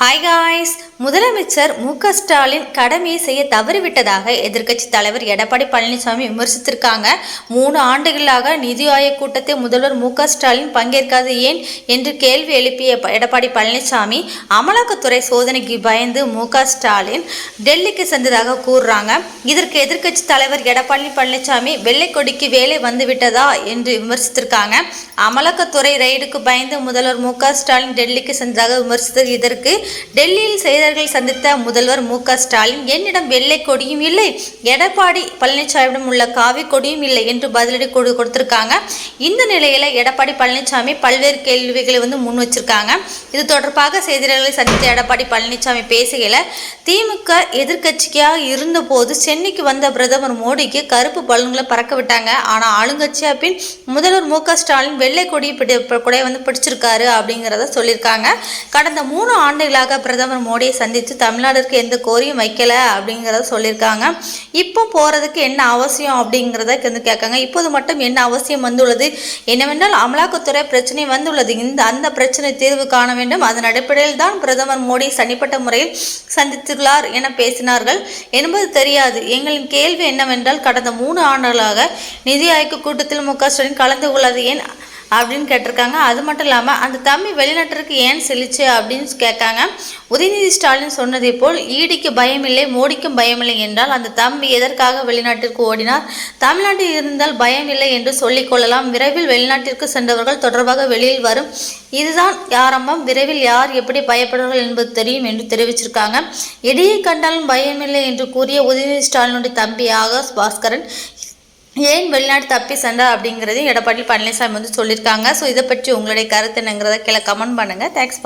Hi guys முதலமைச்சர் மு க ஸ்டாலின் கடமையை செய்ய தவறிவிட்டதாக எதிர்க்கட்சி தலைவர் எடப்பாடி பழனிசாமி விமர்சித்திருக்காங்க. மூணு ஆண்டுகளாக நிதி ஆயோக் கூட்டத்தை முதல்வர் மு க ஸ்டாலின் பங்கேற்காது ஏன் என்று கேள்வி எழுப்பிய எடப்பாடி பழனிசாமி அமலாக்கத்துறை சோதனைக்கு பயந்து மு க ஸ்டாலின் டெல்லிக்கு சென்றதாக கூறுறாங்க. இதற்கு எதிர்க்கட்சி தலைவர் எடப்பாடி பழனிசாமி வெள்ளை கொடிக்கு வேலை வந்துவிட்டதா என்று விமர்சித்திருக்காங்க. அமலாக்கத்துறை ரெய்டுக்கு பயந்து முதல்வர் மு க ஸ்டாலின் டெல்லிக்கு சென்றதாக விமர்சித்தது இதற்கு டெல்லியில் செய்தியாளர்கள் சந்தித்த முதல்வர் மு ஸ்டாலின் என்னிடம் வெள்ளை கொடியும் இல்லை எடப்பாடி பழனிசாமியிடம் உள்ள காவி கொடியும் இல்லை என்று பதிலடி கொடு கொடுத்திருக்காங்க. இந்த நிலையில எடப்பாடி பழனிசாமி பல்வேறு கேள்விகளை வந்து முன் வச்சிருக்காங்க. இது தொடர்பாக செய்தியாளர்களை சந்தித்த எடப்பாடி பழனிசாமி பேசுகையில் திமுக எதிர்கட்சியாக இருந்தபோது சென்னைக்கு வந்த பிரதமர் மோடிக்கு கருப்பு பலன்களை பறக்க விட்டாங்க. ஆனால் ஆளுங்கட்சியா பின் முதல்வர் மு ஸ்டாலின் வெள்ளை கொடி பிடி வந்து பிடிச்சிருக்காரு அப்படிங்கிறத சொல்லியிருக்காங்க. கடந்த மூணு ஆண்டுகளாக பிரதமர் மோடியை சந்தித்து தமிழ்நாட்டிற்கு எந்த கோரியும் வைக்கல அப்படிங்கிறத சொல்லியிருக்காங்க. இப்போ போகிறதுக்கு என்ன அவசியம் அப்படிங்கிறத வந்து கேட்காங்க. இப்போது மட்டும் என்ன அவசியம் வந்துள்ளது? என்னவென்றால் அமலாக்கத்துறை பிரச்சனை வந்துள்ளது. இந்த அந்த பிரச்சனை தீர்வு காண வேண்டும். அதன் அடிப்படையில் தான் பிரதமர் மோடி தனிப்பட்ட முறையில் சந்தித்துள்ளார் என பேசினார்கள். என்பது தெரியாது. எங்களின் கேள்வி என்னவென்றால் கடந்த மூணு ஆண்டுகளாக நிதி ஆயோக் கூட்டத்தில் மு க ஸ்டாலின் கலந்து கொள்ளாது ஏன் அப்படின்னு கேட்டிருக்காங்க. அது மட்டும் இல்லாமல் அந்த தம்பி வெளிநாட்டிற்கு ஏன் செழிச்சு அப்படின்னு கேட்காங்க. உதயநிதி ஸ்டாலின் சொன்னதை போல் ஈடிக்கு பயமில்லை மோடிக்கும் பயமில்லை என்றால் அந்த தம்பி எதற்காக வெளிநாட்டிற்கு ஓடினார்? தமிழ்நாட்டில் இருந்தால் பயமில்லை என்று சொல்லிக்கொள்ளலாம் விரைவில் வெளிநாட்டிற்கு சென்றவர்கள் தொடர்பாக வெளியில் வரும். இதுதான் ஆரம்பம். விரைவில் யார் எப்படி பயப்படுவார்கள் என்பது தெரியும் என்று தெரிவிச்சிருக்காங்க. இடியை கண்டாலும் பயமில்லை என்று கூறிய உதயநிதி ஸ்டாலினுடைய தம்பி ஆகாஷ் பாஸ்கரன் ஏன் வெளிநாடு தப்பி சண்டை அப்படிங்கிறதையும் எடப்பாடி பழனிசாமி வந்து சொல்லியிருக்காங்க ஸோ இதை பற்றி உங்களுடைய கருத்து என்னங்கிறத கீழே கமெண்ட் பண்ணுங்கள் தேங்க்ஸ்